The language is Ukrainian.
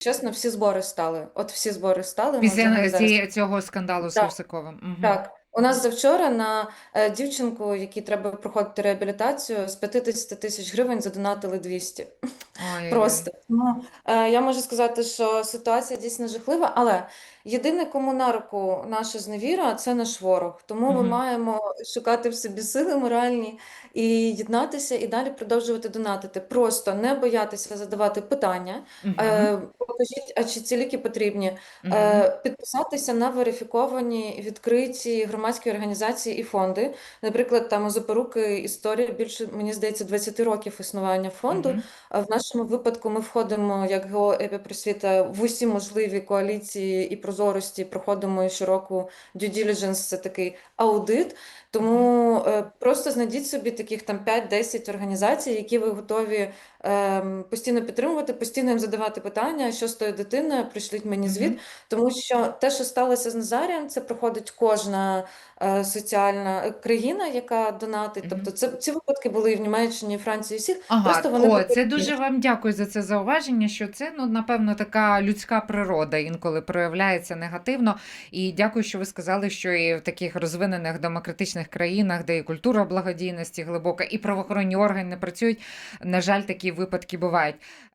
чесно, всі збори стали. От всі збори стали. Після зараз- цієї- цього скандалу з Русаковим. Угу. Так, у нас завчора на е, дівчинку, якій треба проходити реабілітацію, з 50 тисяч гривень задонатили 200. Ой-ой-ой. Просто. Ну, е, я можу сказати, що ситуація дійсно жахлива, але єдине, кому на руку наша зневіра, це наш ворог. Тому ми маємо шукати в собі сили моральні і єднатися, і далі продовжувати донатити. Просто не боятися задавати питання. Мгм. Е, покажіть, а чи ці ліки потрібні? Мгм. Е, підписатися на верифіковані відкриті громадські організації і фонди. Наприклад, там у Запоруки історія більше, мені здається, 20 років існування фонду. А в нашому випадку ми входимо як ГО «Епіпросвіта» в усі можливі коаліції і прозорості, проходимо щороку due diligence, це такий аудит. Тому е, просто знайдіть собі таких там 5-10 організацій, які ви готові ем, постійно підтримувати, постійно їм задавати питання, що з тою дитиною, пришліть мені звіт. Тому що те, що сталося з Назарієм, це проходить кожна е, соціальна е, країна, яка донатить. Тобто це ці випадки були і в Німеччині, і Франції, і всіх. Ага, Просто вони о, це дуже дякую за це зауваження, що це, ну, напевно, така людська природа інколи проявляється негативно. І дякую, що ви сказали, що і в таких розвинених демократичних країнах, де і культура благодійності глибока, і правоохоронні органи не працюють, на жаль, такі випадки бувають.